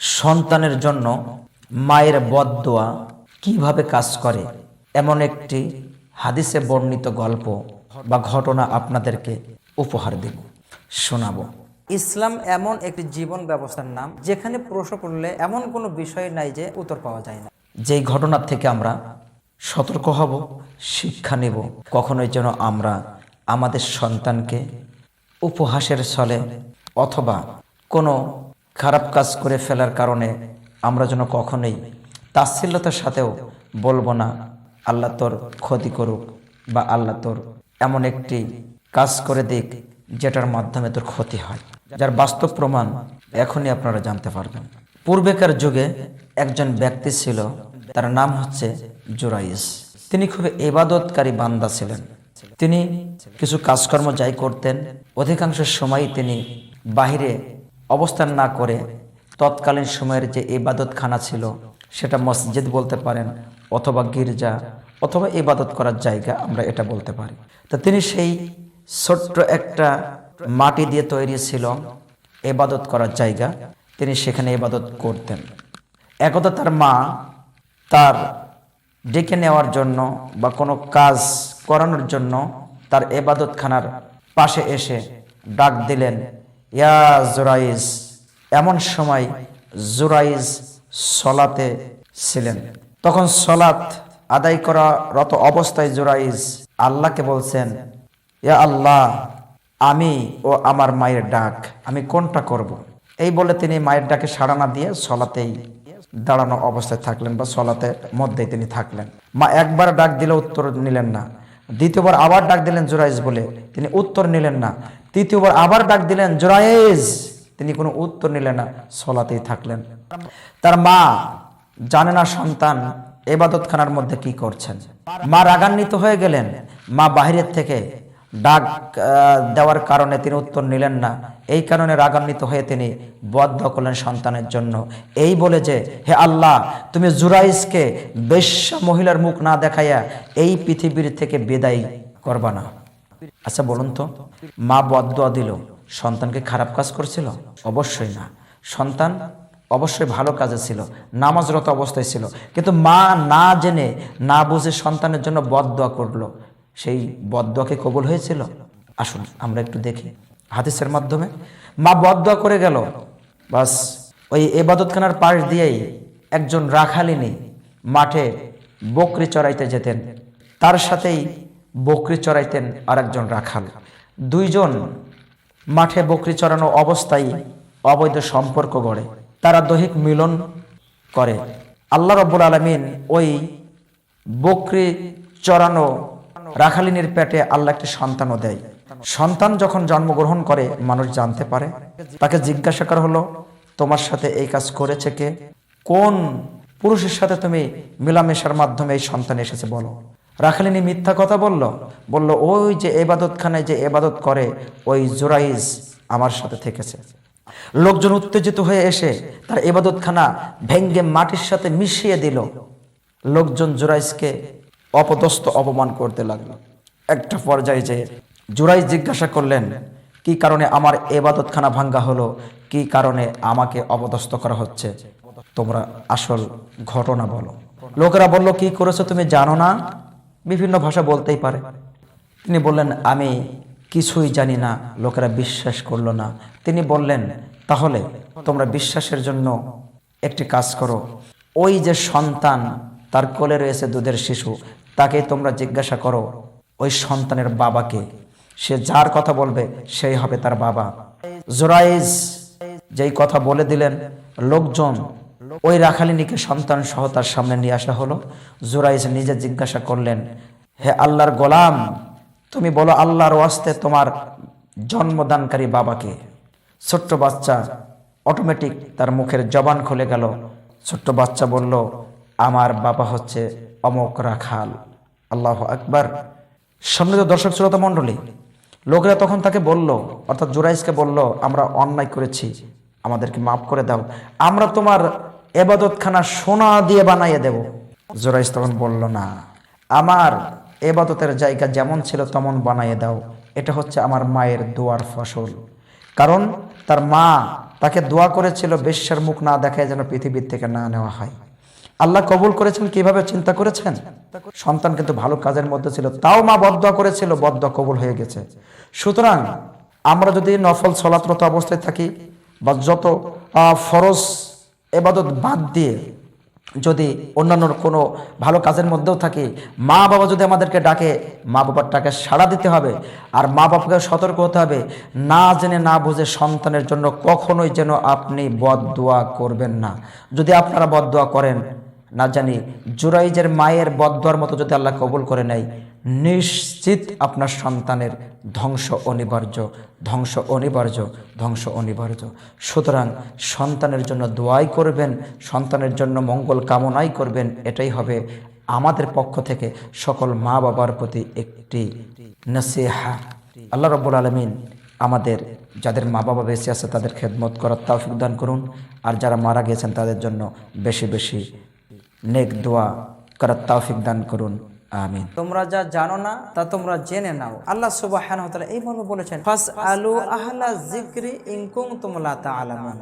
সন্তানের জন্য মায়ের বদদোয়া কীভাবে কাজ করে? এমন একটি হাদিসে বর্ণিত গল্প বা ঘটনা আপনাদেরকে উপহার দেব, শোনাবো। ইসলাম এমন একটি জীবন ব্যবস্থার নাম, যেখানে প্রশ্ন করলে এমন কোনো বিষয় নাই যে উত্তর পাওয়া যায় না। যেই ঘটনার থেকে আমরা সতর্ক হব, শিক্ষা নেব, কখনোই যেন আমরা আমাদের সন্তানকে উপহাসের ছলে অথবা কোনো খারাপ কাজ করে ফেলার কারণে আমরা যেন কখনোই তাচ্ছিল্যতার সাথেও বলব না, আল্লাহ তোর ক্ষতি করুক বা আল্লাহ তোর এমন একটি কাজ করে দিক যেটার মাধ্যমে তোর ক্ষতি হয়। যার বাস্তব প্রমাণ এখনই আপনারা জানতে পারবেন। পূর্বেকার যুগে একজন ব্যক্তি ছিল, তার নাম হচ্ছে জুরাইস। তিনি খুব এবাদতকারী বান্দা ছিলেন। তিনি কিছু কাজকর্ম যাই করতেন, অধিকাংশ সময় তিনি বাহিরে অবস্থান না করে তৎকালীন সময়ের যে ইবাদতখানা ছিল, সেটা মসজিদ বলতে পারেন অথবা গির্জা অথবা ইবাদত করার জায়গা আমরা এটা বলতে পারি। তো তিনি সেই ছোট্ট একটা মাটি দিয়ে তৈরি ছিল এবাদত করার জায়গা। তিনি সেখানে ইবাদত করতেন। একদা তার মা তার ডেকে নেওয়ার জন্য বা কোনো কাজ করানোর জন্য তার এবাদতখানার পাশে এসে ডাক দিলেন ইয়া জোরাইজ, এমন সময় জোরাইজ সলাতে ছিলেন। তখন সলাত আদায় করা রত অবস্থায় জোরাইজ আল্লাহকে বলছেন, ইয়া আল্লাহ, আমি ও আমার মায়ের ডাক, আমি কোনটা করব। এই বলে তিনি মায়ের ডাকে সাড়া না দিয়ে সলাতেই দাঁড়ানো অবস্থায় থাকলেন বা সলাতে মধ্যেই তিনি থাকলেন। মা একবার ডাক দিলে উত্তর নিলেন না, দ্বিতীয়বার আবার ডাক দিলেন জোরাইজ বলে, তিনি উত্তর নিলেন না। তৃতীয়বার আবার ডাক দিলেন জোরাইজ তিনি কোনো উত্তর নিলেন না, সলাতেই থাকলেন। তার মা জানে না সন্তান, এবাদতখানার মধ্যে কি করছেন। মা রাগান্বিত হয়ে গেলেন। মা বাহিরের থেকে ডাক দেওয়ার কারণে তিনি উত্তর নিলেন না। এই কারণে রাগান্বিত হয়ে তিনি বদ্ধ করলেন সন্তানের জন্য। এই বলে যে, হে আল্লাহ, তুমি জুরাইসকে বেশ্যা মহিলার মুখ না দেখাইয়া এই পৃথিবীর থেকে বিদায় করবা না। আচ্ছা বলুন তো, মা বদদোয়া দিল, সন্তানকে খারাপ কাজ করছিল? অবশ্যই না। সন্তান অবশ্যই ভালো কাজে ছিল, নামাজরত অবস্থায় ছিল। কিন্তু মা না জেনে, না বুঝে সন্তানের জন্য বদদোয়া করল। সেই বদদোয়াকে কবল হয়েছিল? আসুন, আমরা একটু দেখি। হাদিসের মাধ্যমে, মা বদদোয়া করে গেল। বাস, ওই এবাদতখানার পাশ দিয়েই একজন রাখালিনী মাঠে বকরি চড়াইতে যেতেন। তার সাথেই বকরি চড়াইতেন আরেকজন রাখাল। দুইজন মাঠে বকরি চড়ানো অবস্থায় অবৈধ সম্পর্ক গড়ে। তারা দৈহিক মিলন করে। আল্লাহ রব্বুল আলমিন ওই বকরি চড়ানো রাখালিনীর পেটে আল্লাহ একটি সন্তানও দেয়। সন্তান যখন জন্মগ্রহণ করে, মানুষ জানতে পারে। তাকে জিজ্ঞাসা করা হলো, তোমার সাথে এই কাজ করেছে কে? কোন পুরুষের সাথে তুমি মিলামেশার মাধ্যমে এই সন্তান এসেছে বলো? রাখালিনী মিথ্যা কথা বলল। বলল, ওই যে এবাদতখানায় যে এবাদত করে, ওই জোরাইজ আমার সাথে থেকেছে। লোকজন উত্তেজিত হয়ে এসে তার এবাদতখানা ভেঙ্গে মাটির সাথে মিশিয়ে দিল। লোকজন জুরাইজকে অপদস্থ অপমান করতে লাগল। একটা পর্যায়ে যে জুরাইজ জিজ্ঞাসা করলেন, কি কারণে আমার এবাদতখানা ভাঙ্গা হলো? কি কারণে আমাকে অপদস্থ করা হচ্ছে? তোমরা আসল ঘটনা বলো। লোকেরা বলল, কি করেছ তুমি জানো না? বিভিন্ন ভাষা বলতেই পারে। তিনি বললেন, আমি কিছুই জানি না, লোকেরা বিশ্বাস করল না। তিনি বললেন, তাহলে তোমরা বিশ্বাসের জন্য একটি কাজ করো। ওই যে সন্তান, তার কোলে রয়েছে দুধের শিশু, তাকে তোমরা জিজ্ঞাসা করো, ওই সন্তানের বাবাকে। সে যার কথা বলবে, সেই হবে তার বাবা। জোরাইজ যেই কথা বলে দিলেন, লোকজন ওই রাখালিনীকে সন্তান সহ তার সামনে নিয়ে আসা হলো। জোরাইজ নিজে জিজ্ঞাসা করলেন, হে আল্লাহর গোলাম, তুমি বলো আল্লাহর ওয়াস্তে তোমার জন্মদানকারী বাবাকে? ছোট্ট বাচ্চা অটোমেটিক তার মুখের জবান খুলে গেল। ছোট্ট বাচ্চা বলল, আমার বাবা হচ্ছে অমক রাখাল। আল্লাহ আকবার। সম্মিলিত দর্শক শ্রোতা মণ্ডলী, লোকেরা তখন তাকে বলল, অর্থাৎ জুরাইজকে বলল, আমরা অন্যায় করেছি, আমাদেরকে মাফ করে দাও। আমরা তোমার এবাদতখানা সোনা দিয়ে বানাইয়ে দেব। জুরাইজ তখন বলল, না, আমার এবাদতের জায়গা যেমন ছিল তেমন বানাইয়ে দাও। এটা হচ্ছে আমার মায়ের দোয়ার ফসল। কারণ তার মা তাকে দোয়া করেছিল, বেশ্যার মুখ না দেখায় যেন পৃথিবীর থেকে না নেওয়া হয়। আল্লাহ কবুল করেছেন, কীভাবে চিন্তা করেছেন? সন্তান কিন্তু ভালো কাজের মধ্যে ছিল, তাও মা বদয়া করেছিল বদয়া কবুল হয়ে গেছে। সুতরাং আমরা যদি নফল সলাতরত অবস্থায় থাকি বা যত ফরজ এবাদত বাদ দিয়ে যদি অন্যান্য কোনো ভালো কাজের মধ্যেও থাকি মা বাবা যদি আমাদেরকে ডাকে মা বাবার ডাকে সাড়া দিতে হবে আর মা বাবাকে সতর্ক হতে হবে। না জেনে না বুঝে সন্তানের জন্য কখনোই যেন আপনি বদদোয়া করবেন না। যদি আপনারা বদদোয়া করেন, না জানি জুরাইজের মায়ের বদদোয়ার মতো যদি আল্লাহ কবুল করে নেয় নিশ্চিত আপনার সন্তানের ধ্বংস অনিবার্য ধ্বংস অনিবার্য ধ্বংস অনিবার্য। সুতরাং সন্তানের জন্য দোয়াই করবেন, সন্তানের জন্য মঙ্গল কামনাই করবেন, এটাই হবে আমাদের পক্ষ থেকে সকল মা বাবার প্রতি একটি নসিহা। আল্লাহ রব্বুল আলমিন আমাদের, যাদের মা বাবা বেঁচে আছে তাদের খেদমত করার তৌফিক দান করুন, আর যারা মারা গিয়েছেন তাদের জন্য বেশি বেশি নেক দোয়া করার তৌফিক দান করুন। আমিন। তোমরা যা জানো না, তা তোমরা জেনে নাও। আল্লাহ সুবাহ বলেছেন ফাস আলু আহলা জিক্রি ইনকুম তোমলা তা